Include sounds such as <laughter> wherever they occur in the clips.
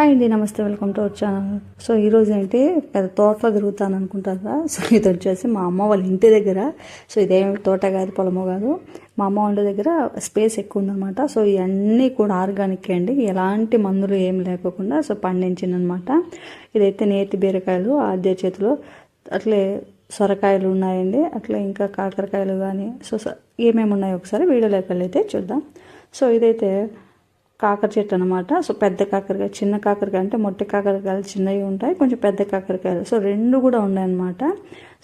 Hi అండి నమస్తే welcome to our channel so ఈరోజు ఏంటి పెద్ద తోటలో తిరుగుతాను అనుకుంటారా సో ఇది వచ్చేసి మా అమ్మ వాళ్ళ ఇంటి దగ్గర. సో ఇదేమి తోట కాదు పొలము కాదు. మా అమ్మ వాళ్ళ దగ్గర స్పేస్ ఎక్కువ ఉందన్నమాట. సో ఇవన్నీ కూడా ఆర్గానిక్ అండి. ఎలాంటి మందులు ఏం లేకోకుండా సో పండించిందనమాట ఇదైతే నేతి బీరకాయలు ఆద్య చేతిలో అట్లే సొరకాయలు ఉన్నాయండి. అట్లా ఇంకా కాకరకాయలు కానీ సో ఏమేమి ఉన్నాయో ఒకసారి వీడియోలోకి లేకపోతే చూద్దాం. సో ఇదైతే కాకర చెట్టు అనమాట సో పెద్ద కాకరకాయ చిన్న కాకరకాయ అంటే మొట్టి కాకరకాయలు చిన్నవి ఉంటాయి కొంచెం పెద్ద కాకరకాయలు. సో రెండు కూడా ఉన్నాయన్నమాట.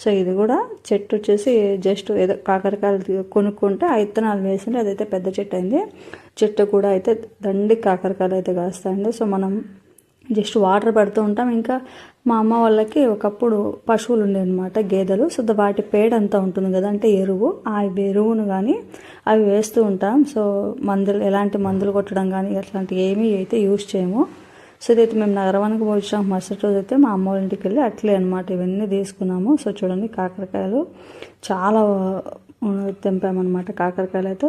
సో ఇది కూడా చెట్టు వచ్చేసి జస్ట్ ఏదో కాకరకాయలు కొనుక్కుంటే ఆ ఇత్తనాలు వేసింటే అదైతే పెద్ద చెట్టు అయింది. చెట్టు కూడా అయితే దండి కాకరకాయలు అయితే కాస్తాయండి. సో మనం జస్ట్ వాటర్ పెడుతూ ఉంటాం. ఇంకా మా అమ్మ వాళ్ళకి ఒకప్పుడు పశువులు ఉండేవన్నమాట గేదెలు. సో వాటి పేడ అంతా ఉంటుంది కదా అంటే ఎరువు. ఆ ఎరువును కానీ అవి వేస్తూ ఉంటాం. సో మందులు ఎలాంటి మందులు కొట్టడం కానీ అట్లాంటివి ఏమీ అయితే యూజ్ చేయము. సో ఇదైతే మేము నగరవానికి పోల్చాం మరుసటి రోజు అయితే మా అమ్మ వాళ్ళ ఇంటికి వెళ్ళి అట్లే అనమాట ఇవన్నీ తీసుకున్నాము. సో చూడండి కాకరకాయలు చాలా తెంపామన్నమాట కాకరకాయలు అయితే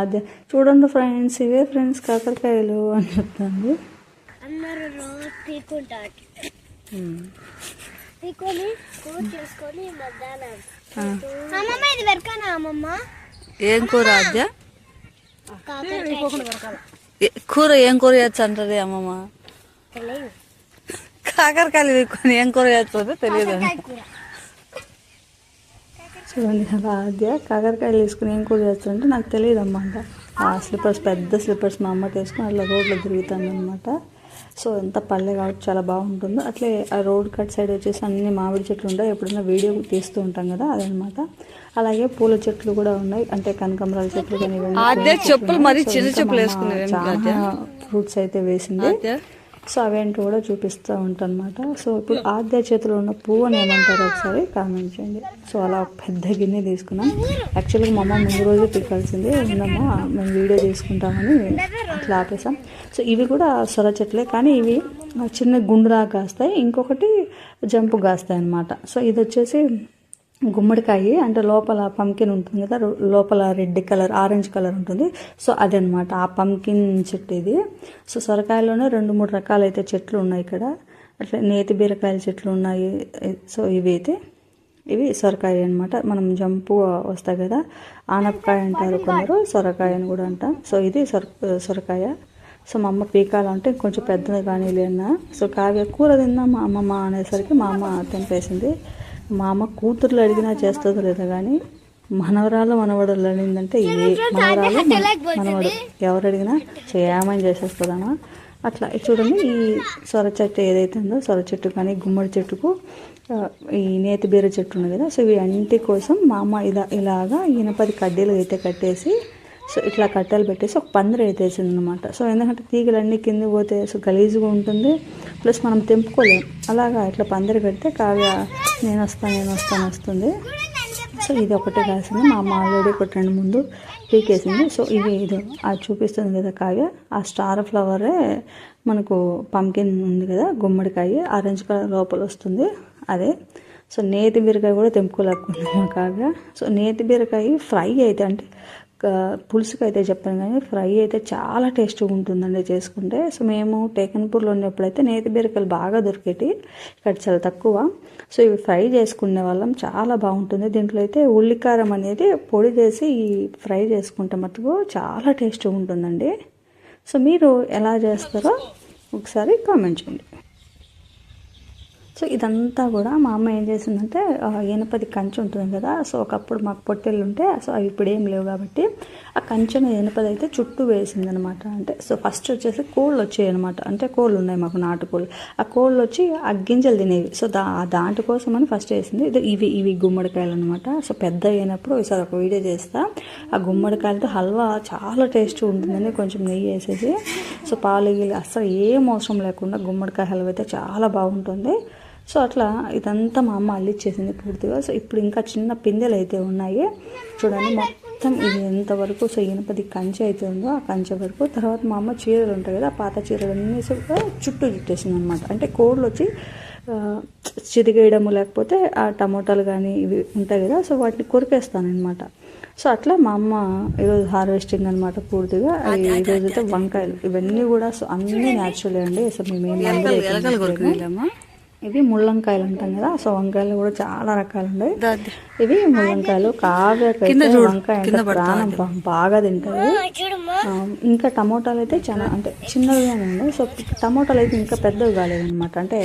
అదే చూడండి ఫ్రెండ్స్ ఇవే ఫ్రెండ్స్ కాకరకాయలు అని చెప్తాను అందరూ రోజు కూర చేసుకొని మధ్యాహ్నం అమ్మమ్మ ఇది వెరకానా అమ్మమ్మ? ఏం కూర అద్య కూర ఏం కూర చేయొచ్చు అంటది అమ్మమ్మ? తెలియదు కాకరకాయలు వేసుకొని ఏం కూర చేస్తుందో తెలియదు చూడండి అలా ఆద్య కాకరకాయలు వేసుకుని ఏం కూర చేస్తుంటే నాకు తెలియదు అన్నమాట ఆ స్లిప్పర్స్ పెద్ద స్లిప్పర్స్ మా అమ్మ తీసుకుని అట్లా రోడ్లో తిరుగుతాను అనమాట సో ఎంత పల్లె కాబట్టి చాలా బాగుంటుందో. అట్లే ఆ రోడ్ కట్ సైడ్ వచ్చేసి అన్ని మామిడి చెట్లు ఉంటాయి. ఎప్పుడైనా వీడియో తీస్తూ ఉంటాం కదా అదనమాట. అలాగే పూల చెట్లు కూడా ఉన్నాయి. అంటే కనకంబరాల చెట్లు కానీ చెప్పులు. మరి చిన్న చెప్పులు చాలా ఫ్రూట్స్ అయితే వేసింది. సో అవేంటో కూడా చూపిస్తూ ఉంటానమాట అనమాట సో ఇప్పుడు ఆద్య చేతిలో ఉన్న పువ్వు అని ఏమంటారు ఒకసారి కామెంట్ చేయండి. సో అలా ఒక పెద్ద గిన్నె తీసుకున్నాం. యాక్చువల్గా మా అమ్మ ముందు రోజు పిక్కాల్సింది ఉందమ్మా మేము వీడియో తీసుకుంటామని అట్లా ఆపేసాం. సో ఇవి కూడా సొర చెట్లే కానీ ఇవి చిన్న గుండులాగా కాస్తాయి. ఇంకొకటి జంపు కాస్తాయి అన్నమాట సో ఇది వచ్చేసి గుమ్మడికాయ అంటే లోపల పంకిన్ ఉంటుంది కదా లోపల రెడ్ కలర్ ఆరెంజ్ కలర్ ఉంటుంది. సో అదనమాట ఆ పంకిన్ చెట్టు ఇది సో సొరకాయలోనే రెండు మూడు రకాలు అయితే చెట్లు ఉన్నాయి ఇక్కడ. అట్లా నేతి బీరకాయల చెట్లు ఉన్నాయి. సో ఇవి అయితే ఇవి సొరకాయ అనమాట మనం జంపు వస్తాయి కదా ఆనపకాయ అంటారు కొందరు సొరకాయ అని కూడా అంటాం. సో ఇది సొర సొరకాయ. సో మా అమ్మ పీకాలంటే కొంచెం పెద్దది కానీ లేనా సో కావ్య కూర తిందాం మా అమ్మమ్మ అనేసరికి మా అమ్మ తెంపేసింది. మా అమ్మ కూతుర్లు అడిగినా చేస్తుందో లేదో కానీ మనవరాలు మనవడలు అడిగిందంటే ఏ మనవరాలు మనవడు. ఎవరు అడిగినా చేయమని చేసేస్తుందమ్మా. అట్లా చూడండి ఈ సొర చెట్టు ఏదైతే ఉందో సొర చెట్టు కానీ గుమ్మడి చెట్టుకు ఈ నేతి బీర చెట్టు ఉంది కదా సో ఇవి అన్నిటి కోసం మా అమ్మ ఇలా ఇలాగా ఇనపది కడ్డీలు అయితే కట్టేసి సో ఇట్లా కట్టెలు పెట్టేసి ఒక పందిరి అయితే అనమాట సో ఎందుకంటే తీగలన్నీ కింద పోతే సో గలీజ్గా ఉంటుంది. ప్లస్ మనం తెంపుకోలేం. అలాగా ఇట్లా పందిరి పెడితే కాగా నేను వస్తాను నేను వస్తాను వస్తుంది. సో ఇది ఒకటే కాసింది. మా అమ్మ ఆల్రెడీ ఒకటి రెండు ముందు పీకేసింది. సో ఇది ఇది. అది చూపిస్తుంది కదా కావ్య. ఆ స్టార్ ఫ్లవరే మనకు పంకిన్ ఉంది కదా గుమ్మడికాయ. ఆరెంజ్ కలర్ లోపల వస్తుంది. అదే. సో నేతి బీరకాయ కూడా తెంపుకోలేకపోతుంది మా సో నేతి బీరకాయ ఫ్రై అయితే అంటే పులుసుకి అయితే చెప్పాను కానీ ఫ్రై అయితే చాలా టేస్ట్గా ఉంటుందండి చేసుకుంటే. సో మేము టేకన్పూర్లో ఉన్నప్పుడైతే నేతి బీరకాయలు బాగా దొరికేటి ఇక్కడ చాలా తక్కువ. సో ఇవి ఫ్రై చేసుకునే వాళ్ళం చాలా బాగుంటుంది. దీంట్లో అయితే ఉల్లికారం అనేది పొడి చేసి ఈ ఫ్రై చేసుకుంటే మటుకు చాలా టేస్ట్గా ఉంటుందండి. సో మీరు ఎలా చేస్తారో ఒకసారి కామెంట్ చేయండి. సో ఇదంతా కూడా మా అమ్మ ఏం చేసిందంటే ఆ, కంచె ఉంటుంది కదా సో ఒకప్పుడు మాకు పొట్టెళ్ళు ఉంటే సో అవి ఇప్పుడు ఏం లేవు కాబట్టి ఆ కంచెను ఇనపది అయితే చుట్టూ వేసిందనమాట. అంటే సో ఫస్ట్ వచ్చేసి కోళ్ళు వచ్చాయి అనమాట అంటే కోళ్ళు ఉన్నాయి మాకు నాటుకోళ్ళు. ఆ కోళ్ళు వచ్చి ఆ గింజలు తినేవి. సో దా దాంట్ కోసం అని ఫస్ట్ వేసింది ఇది ఇవి ఇవి గుమ్మడికాయలు అనమాట సో పెద్ద అయినప్పుడు ఈసారి ఒక వీడియో చేస్తా. ఆ గుమ్మడికాయలతో హల్వా చాలా టేస్ట్ ఉంటుందని కొంచెం నెయ్యి వేసేసి సో పాలు గీలు అస్సలు ఏం అవసరం లేకుండా గుమ్మడికాయ హల్వా అయితే చాలా బాగుంటుంది. సో అట్లా ఇదంతా మా అమ్మ అల్లిచ్చేసింది పూర్తిగా. సో ఇప్పుడు ఇంకా చిన్న పిందెలు అయితే ఉన్నాయి. చూడండి మొత్తం ఇది ఎంతవరకు సో ఇనపది కంచె అయితే ఉందో ఆ కంచె వరకు. తర్వాత మా అమ్మ చీరలు ఉంటాయి కదా ఆ పాత చీరలు అన్నీ చుట్టూ చుట్టేసింది అనమాట అంటే కోళ్ళు వచ్చి చిరిగేయడము లేకపోతే ఆ టమోటాలు కానీ ఇవి ఉంటాయి కదా సో వాటిని కొరికేస్తాను అనమాట సో అట్లా మా అమ్మ ఈరోజు హార్వెస్టింగ్ అనమాట పూర్తిగా. ఈ ఈరోజు అయితే వంకాయలు ఇవన్నీ కూడా సో అన్నీ న్యాచురల్ అండి. అసలు మేము ఇవి ముళ్ళంకాయలు అంటాం కదా సో వంకాయలు కూడా చాలా రకాలు ఉన్నాయి ఇవి ముళ్ళంకాయలు కావ్యకైతే వంకాయ అంటే ప్రాణం బా- బాగా తింటాయి. ఇంకా టమోటాలు అయితే చాలా అంటే చిన్నవిగానే ఉన్నాయి. సో టమోటాలు అయితే ఇంకా పెద్దవి కాలేదన్నమాట. అంటే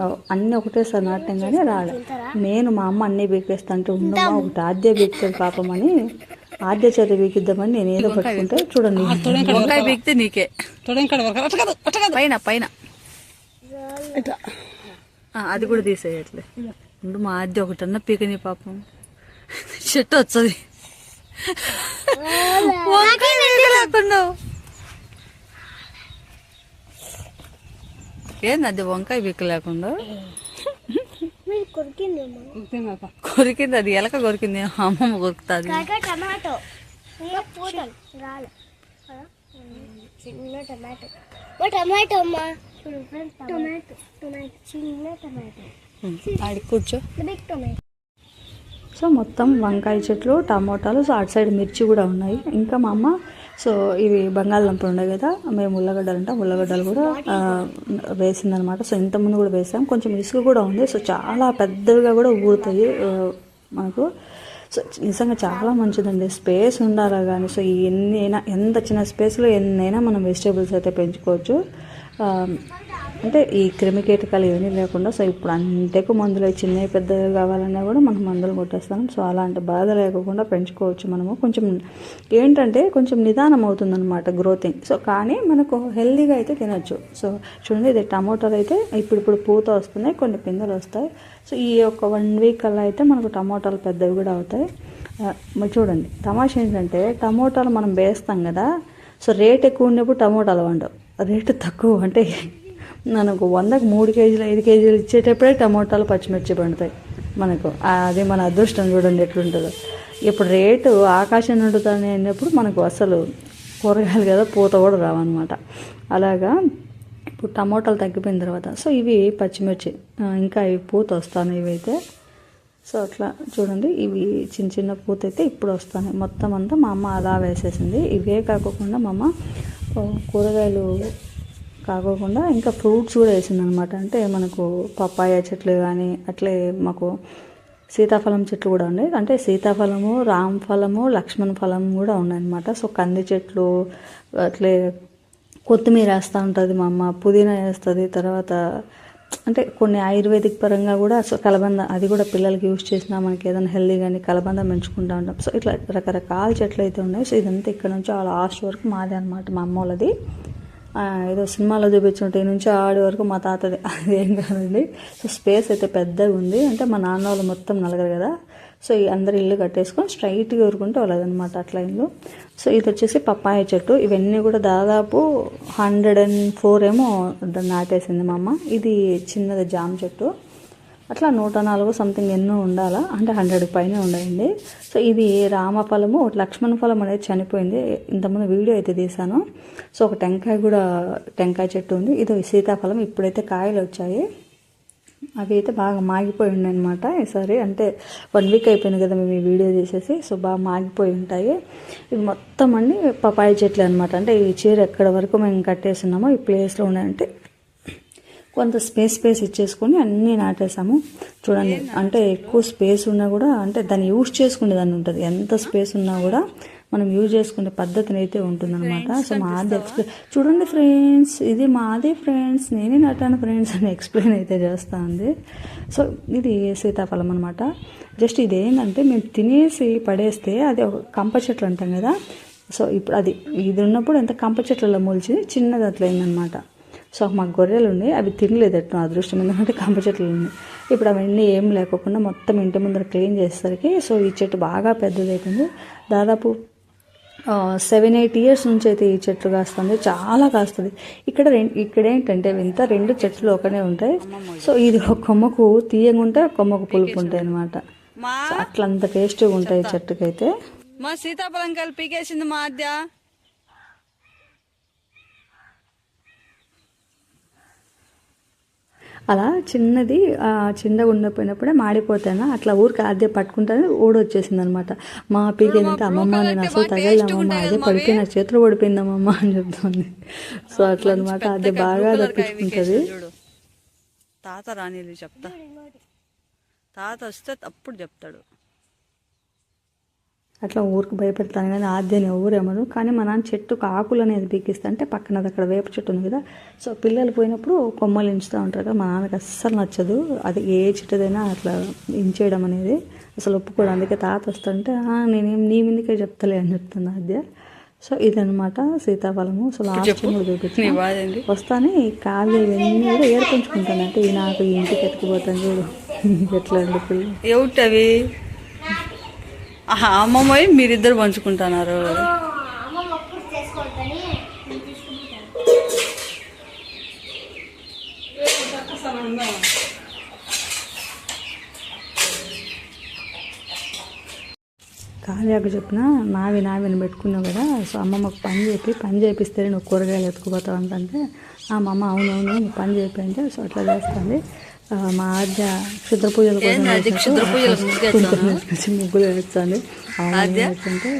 ఆ, అన్నీ ఒకటేసారి నాటాం కానీ రాలే. నేను మా అమ్మ అన్నీ బీకేస్తా అంటే ఉండమ్మా ఒకటి ఆద్య బీక్తుంది పాపం అని ఆద్య చేత బీకిద్దామని నేను ఏదో పట్టుకుంటే చూడండి. వంకాయ బీక్తే నీకే. పైన పైన. అది కూడా తీసేయట్లే. ఉండు మా ఆద్య ఒకటన్నా పీకని పాపం. చెట్టు వచ్చది. ఏంది అది వంకాయ మీరు కొరికిందేమో కొరికింది అది. ఎలక కొరికింది. అమ్మమ్మ కొరుకుతుంది. చిన్న టమాటో. ఓ టమాటో అమ్మా. టమాటో టమాటో చిన్న టమాటో. ఆడికి కూర్చో. Big tomato. సో మొత్తం వంకాయ చెట్లు టమోటాలు సో అటు సైడ్ మిర్చి కూడా ఉన్నాయి. ఇంకా మా అమ్మ సో ఇవి బంగాళదుంపలు ఉన్నాయి కదా మేము ఉల్లగడ్డలు అంటాం ఉల్లగడ్డలు కూడా వేసిందనమాట. సో ఇంతకుముందు కూడా వేసాం. కొంచెం ఇసుక కూడా ఉంది. సో చాలా పెద్దవిగా కూడా ఊరుతాయి మనకు. సో నిజంగా చాలా మంచిదండి. స్పేస్ ఉండాలా కానీ సో ఎన్నైనా ఎంత చిన్న స్పేస్లో ఎన్నైనా మనం వెజిటేబుల్స్ అయితే పెంచుకోవచ్చు. Um, అంటే ఈ క్రిమి కీటకాలు ఏమీ లేకుండా సో ఇప్పుడు అంతకు మందులు చిన్నవి పెద్దవి కావాలన్నా కూడా మనం మందులు కొట్టేస్తాం సో అలాంటి బాధ లేకుండా పెంచుకోవచ్చు మనము. కొంచెం ఏంటంటే కొంచెం నిదానం అవుతుందన్నమాట గ్రోతింగ్. సో కానీ మనకు హెల్దీగా అయితే తినొచ్చు. సో చూడండి ఇది టమోటాలు అయితే ఇప్పుడు ఇప్పుడు పూత వస్తున్నాయి కొన్ని పిందెలు వస్తాయి. సో ఈ యొక్క వన్ వీక్ అలా అయితే మనకు టమోటాలు పెద్దవి కూడా అవుతాయి. చూడండి తమాషా ఏంటంటే టమోటాలు మనం వేస్తాం కదా సో రేట్ ఎక్కువ ఉన్నప్పుడు టమోటాలు వండవు. రేటు తక్కువ అంటే మనకు వందకు మూడు కేజీలు ఐదు కేజీలు ఇచ్చేటప్పుడే టమోటాలు పచ్చిమిర్చి పండుతాయి మనకు. అది మన అదృష్టం చూడండి ఎట్లుంటుందో. ఇప్పుడు రేటు ఆకాశం నిండుతానే అన్నప్పుడు మనకు అసలు కూరగాయలు కదా పూత కూడా రావన్నమాట. అలాగా ఇప్పుడు టమోటాలు తగ్గిపోయిన తర్వాత సో ఇవి పచ్చిమిర్చి ఇంకా ఇవి పూత వస్తాను ఇవైతే. సో అట్లా చూడండి ఇవి చిన్న చిన్న పూత అయితే ఇప్పుడు వస్తాను. మొత్తం అంతా మా అమ్మ అలా వేసేసింది. ఇవే కాకోకుండా మా అమ్మ కూరగాయలు కాకోకుండా ఇంకా ఫ్రూట్స్ కూడా వేసింది అనమాట అంటే మనకు పప్పాయ చెట్లు కానీ అట్లే మాకు సీతాఫలం చెట్లు కూడా ఉన్నాయి. అంటే సీతాఫలము రామ్ ఫలము లక్ష్మణ ఫలం కూడా ఉన్నాయన్నమాట. సో కంది చెట్లు అట్లే కొత్తిమీర వేస్తూ ఉంటుంది మా అమ్మ పుదీనా వేస్తుంది తర్వాత అంటే కొన్ని ఆయుర్వేదిక్ పరంగా కూడా సో కలబంద అది కూడా పిల్లలకి యూజ్ చేసినా మనకి ఏదైనా హెల్దీ కానీ కలబంద పెంచుకుంటూ ఉంటాం. సో ఇట్లా రకరకాల చెట్లు అయితే ఉన్నాయి. సో ఇదంతా ఇక్కడ నుంచి ఆ లాస్ట్ వరకు మాదే అనమాట మా అమ్మ వాళ్ళది. ఏదో సినిమాలో చూపించుంటే నుంచి ఆడి వరకు మా తాతది. అదేం కాదండి. సో స్పేస్ అయితే పెద్దగా ఉంది. అంటే మా నాన్న వాళ్ళు మొత్తం నలగరు కదా. సో ఈ అందరు ఇల్లు కట్టేసుకొని స్ట్రైట్గా ఊరుకుంటే వాళ్ళదనమాట అట్లా ఇల్లు. సో ఇది వచ్చేసి పప్పాయ చెట్టు. ఇవన్నీ కూడా దాదాపు హండ్రెడ్ అండ్ ఫోర్ ఏమో నాటేసింది మా అమ్మ. ఇది చిన్నది జామ చెట్టు. అట్లా నూట నాలుగు సంథింగ్ ఎన్నో ఉండాలా? అంటే హండ్రెడ్ పైన ఉండండి సో ఇది రామఫలము ఒకటి లక్ష్మణ ఫలం అనేది చనిపోయింది. ఇంతకుముందు వీడియో అయితే తీసాను సో ఒక టెంకాయ కూడా టెంకాయ చెట్టు ఉంది. ఇది సీతాఫలం ఇప్పుడైతే కాయలు వచ్చాయి. అవి అయితే బాగా మాగిపోయి ఉన్నాయన్నమాట. ఈసారి అంటే వన్ వీక్ అయిపోయింది కదా మేము ఈ వీడియో చేసేసి సో బాగా మాగిపోయి ఉంటాయి. ఇవి మొత్తం అన్ని పపాయి చెట్లు అనమాట అంటే ఈ చీర ఎక్కడ వరకు మేము కట్టేస్తున్నామో ఈ ప్లేస్లో ఉన్నాయంటే కొంత స్పేస్ స్పేస్ ఇచ్చేసుకొని అన్నీ నాటేసాము. చూడండి అంటే ఎక్కువ స్పేస్ ఉన్నా కూడా అంటే దాన్ని యూజ్ చేసుకునే దాన్ని ఉంటుంది. ఎంత స్పేస్ ఉన్నా కూడా మనం యూజ్ చేసుకునే పద్ధతిని అయితే ఉంటుందన్నమాట. సో మాది ఎక్స్ప్లెయిన్ చూడండి ఫ్రెండ్స్ ఇది మాది ఫ్రెండ్స్ నేనే నటాను ఫ్రెండ్స్ అని ఎక్స్ప్లెయిన్ అయితే చేస్తా ఉంది. సో ఇది సీతాఫలం అనమాట జస్ట్ ఇది ఏంటంటే మేము తినేసి పడేస్తే అది ఒక కంప చెట్లు అంటాం కదా. సో ఇప్పుడు అది ఇది ఉన్నప్పుడు ఎంత కంప చెట్లలో మొలిచి చిన్నది అట్లా అయిందనమాట సో మాకు గొర్రెలు ఉన్నాయి అవి తినలేదు ఎట్లా అదృష్టం. ఎందుకంటే కంప చెట్లు ఉన్నాయి ఇప్పుడు అవన్నీ ఏం లేకోకుండా మొత్తం ఇంటి ముందర క్లీన్ చేసేసరికి సో ఈ చెట్టు బాగా పెద్దదైతుంది దాదాపు సెవెన్ ఎయిట్ ఇయర్స్ నుంచి అయితే ఈ చెట్లు కాస్తుంది. చాలా కాస్తుంది. ఇక్కడ ఇక్కడ ఏంటంటే వింత రెండు చెట్లు ఒకనే ఉంటాయి. సో ఇది ఒక కొమ్మకు తీయగా ఉంటాయి ఒక కొమ్మకు పులుపు ఉంటాయి అనమాట మా సో అట్లా అంత టేస్టీగా ఉంటాయి ఈ చెట్టుకైతే. మా సీతాఫలం కలిపి పీకేసింది మా ఆద్య అలా చిన్నది ఆ, చిన్నగా ఉండిపోయినప్పుడే మాడిపోతాను. అట్లా ఊరికి అదే పట్టుకుంటానే ఊడొచ్చేసింది అనమాట మా పీకేందంటే అమ్మమ్మ నేను అసలు తగలమ్మమ్మ అదే పడిపోయి నా చేతులు పడిపోయిందమ్మమ్మ <laughs> అని చెప్తుంది. సో అట్లా అనమాట అదే బాగా తప్పించుకుంటుంది తాత రానిలు చెప్తా. తాత వస్తే అప్పుడు చెప్తాడు. అట్లా ఊరికి భయపెడతాను కానీ ఆద్యని ఊరేమను కానీ మా నాన్న చెట్టుకు ఆకులు అనేది పీకిస్తా అంటే పక్కన అక్కడ వేప చెట్టు ఉంది కదా సో పిల్లలు పోయినప్పుడు కొమ్మలు ఇంచుతూ ఉంటారు కదా మా నాన్నకి అస్సలు నచ్చదు. అది ఏ చెట్టుదైనా అట్లా ఇంచేయడం అనేది అసలు ఒప్పుకోడు. అందుకే తాత వస్తుంటే "ఆ, నేనేం నీ మీదకే చెప్తలే అని చెప్తుంది ఆద్య. సో ఇదనమాట సీతాఫలము. సో లాస్ట్ చూపించాను వస్తానే ఈ కాళ్ళు ఇవన్నీ కూడా ఏర్పించుకుంటాను. అంటే ఈ నాకు ఇంటికి ఎత్తుకుపోతాను చూడు. <laughs> ఎట్లా అండి పిల్లలు ఏమిటవి ఆహా అమ్మమ్మ మీరిద్దరు పంచుకుంటున్నారు? కావ్యాకు చెప్పిన నావి నావిని పెట్టుకున్నావు కదా సో అమ్మమ్మకు పని చెప్పి పని చేపిస్తే నువ్వు కూరగాయలు ఎత్తుకుపోతావు అంటే ఆ మా అమ్మ అవునవును నువ్వు పని చెప్పి అంటే సో అట్లా చేస్తుంది. మా ఆద్య క్షుద్ర పూజల కోసం ముగ్గులు వేస్తుంది ఆద్య? అంటే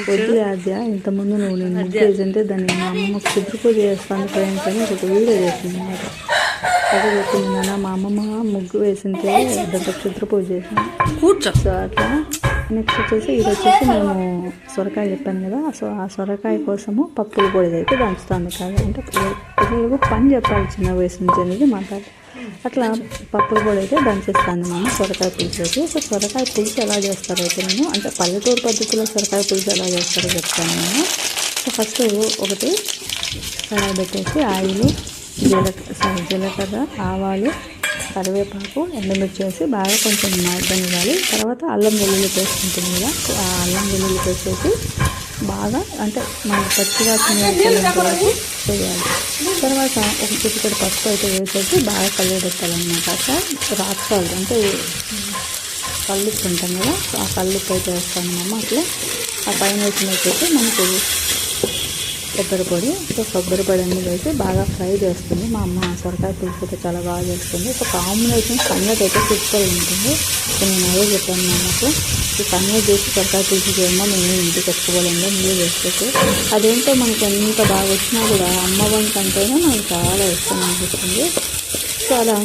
వద్దులే <laughs> ఆద్య ఇంతకుముందు నువ్వు నేను ముగ్గు వేసింటే దాన్ని మా అమ్మమ్మ క్షుద్ర పూజ చేస్తాను ఫ్రెండ్స్ అని ఒక వీడియో చేసింది అనమాట అదే చెప్పింది నాన్న మా అమ్మమ్మ ముగ్గు వేసింటే దాంట్లో క్షుద్ర పూజ సో అట్లా నెక్స్ట్ వచ్చేసి ఇది వచ్చేసి మేము సొరకాయ చెప్పాను కదా సో ఆ సొరకాయ కోసము పప్పుల పొడి అయితే దంచుతాను. కాదు అంటే పిల్లలకు పని చెప్పాలి చిన్న వయసు నుంచి అనేది మాట్లాడి అట్లా పప్పులు కూడా అయితే దంచేస్తాను నేను సొరకాయ పులుసులోకి సో సొరకాయ పులుసు ఎలా చేస్తారో అయితే నేను అంటే పల్లెటూరు పద్ధతిలో సొరకాయ పులుసు ఎలా చేస్తారో చెప్తాను నేను. సో ఫస్ట్ ఒకటి కడాయి పెట్టేసి ఆయిల్ జీలకర్ర సారీ జీలకర్ర ఆవాలు కరివేపాకు ఎండుమిర్చి వేసి బాగా కొంచెం మార్గం ఇవ్వాలి తర్వాత అల్లం వెల్లుల్లి పేస్ట్ ఉంటుంది కదా ఆ అల్లం వెల్లుల్లి పేస్ట్ వేసి బాగా అంటే మనకి పచ్చిగా వరకు చేయాలి. తర్వాత ఒక చిటికెడు పసుపు అయితే వేసేసి బాగా కలియబెట్టాలన్నమాట అట్లా రాక్ సాల్ట్ అంటే కల్లుప్పు ఉంటాం కదా ఆ కల్లుప్పు అయితే వేస్తాను అమ్మ అట్లా ఆ పైన వేసిన వచ్చేసి మనకు కొబ్బరి పొడి. సో కొబ్బరి పొడి అన్నీ వేసి బాగా ఫ్రై చేస్తుంది. మా అమ్మ సొరకాయ పులుసు అయితే చాలా బాగా చేస్తుంది. సో కాంబినేషన్ సంగతి అయితే సూపర్ ఉంటుంది. సో నేను అదే చెప్పాను మా ఈ సంగతి చేసి సొరకాయ పులుసు చేయమో? మేము ఇంటికి పెట్టుకోవాలండి మీరే చేసుకోవచ్చు అదేంటో మనకి ఎంత బాగా వచ్చినా కూడా అమ్మ వంట అంటేనే మనకు చాలా ఇష్టం అనిపిస్తుంది. సో అలా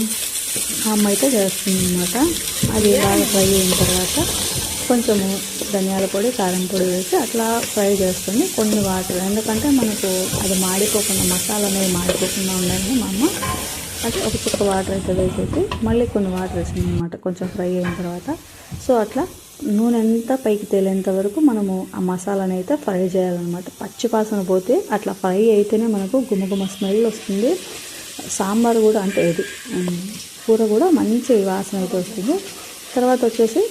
ఆ అమ్మ అయితే చేస్తుంది అనమాట అది బాగా ఫ్రై అయిన తర్వాత కొంచెము ధనియాల పొడి కారం పొడి వేసి అట్లా ఫ్రై చేస్తుంది కొన్ని వాటర్. ఎందుకంటే మనకు అది మాడిపోకుండా మసాలా అనేది మాడిపోకుండా ఉండాలని మా అమ్మ అది ఒక చుక్క వాటర్ అయితే వేసేసి మళ్ళీ కొన్ని వాటర్ వేసింది అనమాట కొంచెం ఫ్రై అయిన తర్వాత. సో అట్లా నూనె అంతా పైకి తేలేంత వరకు మనము ఆ మసాలాని అయితే ఫ్రై చేయాలన్నమాట. పచ్చి వాసన పోతే అట్లా ఫ్రై అయితేనే మనకు గుమగుమ స్మెల్ వస్తుంది. సాంబార్ కూడా అంటే ఇది. కూర కూడా మంచి వాసన అయితే వస్తుంది. తర్వాత వచ్చేసి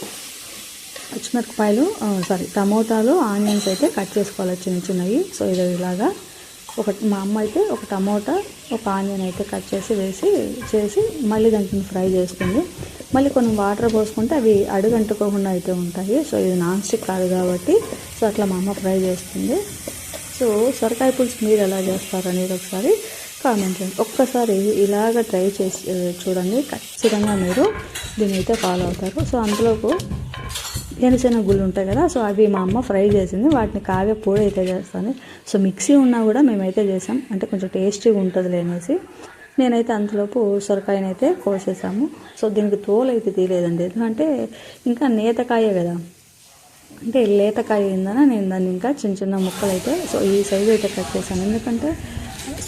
పచ్చిమిరపకాయలు సారీ టమోటాలు ఆనియన్స్ అయితే కట్ చేసుకోవాలి చిన్న చిన్నవి. సో ఇది ఇలాగా ఒక మా అమ్మ అయితే ఒక టమోటా ఒక ఆనియన్ అయితే కట్ చేసి వేసి చేసి మళ్ళీ దానికి ఫ్రై చేస్తుంది. మళ్ళీ కొన్ని వాటర్ పోసుకుంటే అవి అడుగంటుకోకుండా అయితే ఉంటాయి. సో ఇది నాన్ స్టిక్ కాదు కాబట్టి సో అట్లా మా అమ్మ ఫ్రై చేస్తుంది. సో సొరకాయ పులుసు మీరు ఎలా చేస్తారు అనేది ఒకసారి కామెంట్ చేయండి. ఒక్కసారి ఇలాగ ట్రై చేసి చూడండి. ఖచ్చితంగా మీరు దీన్ని అయితే ఫాలో అవుతారు. సో అందులోకి ఎనసెనగ గుళ్ళు ఉంటాయి కదా సో అవి మా అమ్మ ఫ్రై చేసింది. వాటిని కావ్య పొడి అయితే చేస్తాను సో మిక్సీ ఉన్నా కూడా మేమైతే చేసాం. అంటే కొంచెం టేస్టీగా ఉంటుంది అనేసి. నేనైతే అంతలోపు సొరకాయనైతే కోసేసాము. సో దీనికి తోలు అయితే తీయలేదండి. ఎందుకంటే ఇంకా నేతకాయే కదా. అంటే లేతకాయ అయిందన నేను దాన్ని ఇంకా చిన్న చిన్న ముక్కలు అయితే సో ఈ సైజు అయితే కట్ చేశాను. ఎందుకంటే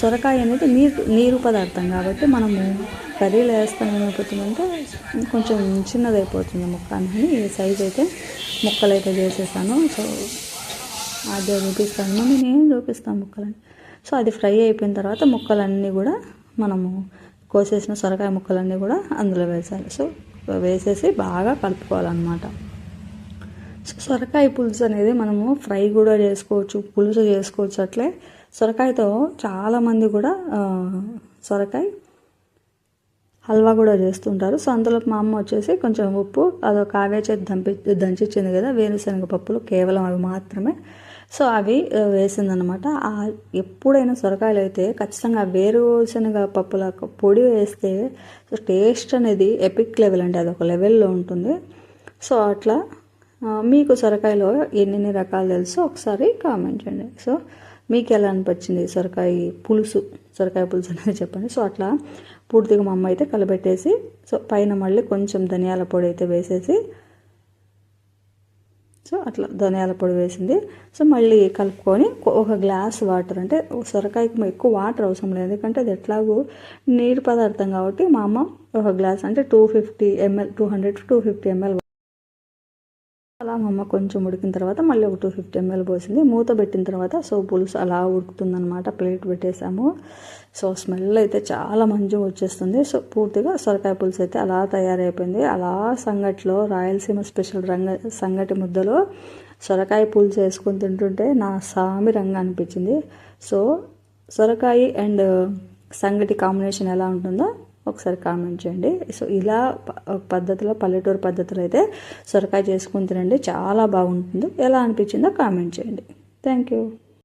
సొరకాయ అనేది నీరు నీరు పదార్థం కాబట్టి మనము కర్రీలో వేస్తాం ఏమైపోతుందంటే కొంచెం చిన్నదైపోతుంది ముక్క అని ఈ సైజు అయితే ముక్కలు అయితే చేసేసాను. సో అదే చూపిస్తాను. మమ్మీ నేను చూపిస్తాను ముక్కలని. సో అది ఫ్రై అయిపోయిన తర్వాత ముక్కలన్నీ కూడా మనము కోసేసిన సొరకాయ ముక్కలన్నీ కూడా అందులో వేసాలి సో వేసేసి బాగా కలుపుకోవాలన్నమాట. సో సొరకాయ పులుసు అనేది మనము ఫ్రై కూడా చేసుకోవచ్చు పులుసు చేసుకోవచ్చు అట్లే. సొరకాయతో చాలామంది కూడా సొరకాయ హల్వా కూడా చేస్తుంటారు. సో అందులో మా అమ్మ వచ్చేసి కొంచెం ఉప్పు అదో కావే చేతి దంపి దంచిచ్చింది కదా వేరుశనగ పప్పులు కేవలం అవి మాత్రమే. సో అవి వేసిందనమాట ఎప్పుడైనా సొరకాయలు అయితే ఖచ్చితంగా వేరుశనగ పప్పుల పొడి వేస్తే టేస్ట్ అనేది ఎపిక్ లెవెల్ అంటే అది ఒక లెవెల్లో ఉంటుంది. సో అట్లా మీకు సొరకాయలో ఎన్ని రకాలు తెలుసో ఒకసారి కామెంట్ చేయండి. సో మీకు ఎలా అనిపించింది సొరకాయ పులుసు? సొరకాయ పులుసు అనేది చెప్పండి. సో అట్లా పూర్తిగా మా అమ్మ అయితే కలబెట్టేసి సో పైన మళ్ళీ కొంచెం ధనియాల పొడి అయితే వేసేసి సో అట్లా ధనియాల పొడి వేసింది. సో మళ్ళీ కలుపుకొని ఒక గ్లాస్ వాటర్ అంటే సొరకాయకి ఎక్కువ వాటర్ అవసరం లేదు. ఎందుకంటే అది ఎట్లాగూ నీరు పదార్థం కాబట్టి మా అమ్మ ఒక గ్లాస్ అంటే two fifty ML two hundred two fifty ML అలా మా అమ్మ కొంచెం ఉడికిన తర్వాత మళ్ళీ ఒక టూ ఫిఫ్టీ ఎంఎల్ పోసింది. మూత పెట్టిన తర్వాత సో పులుసు అలా ఉడుకుతుందనమాట ప్లేట్ పెట్టేసాము. సో స్మెల్ అయితే చాలా మంచిగా వచ్చేస్తుంది. సో పూర్తిగా సొరకాయ పులుసు అయితే అలా తయారైపోయింది. అలా సంగట్లో రాయలసీమ స్పెషల్ రంగ సంగటి ముద్దలో సొరకాయ పులుసు వేసుకొని తింటుంటే నా సామి రంగు అనిపించింది. సో సొరకాయ అండ్ సంగటి కాంబినేషన్ ఎలా ఉంటుందో ఒకసారి కామెంట్ చేయండి. సో ఇలా పద్ధతిలో పల్లెటూరు పద్ధతిలో అయితే సొరకాయ చేసుకుని తినండి. చాలా బాగుంటుంది. ఎలా అనిపించిందో కామెంట్ చేయండి. Thank you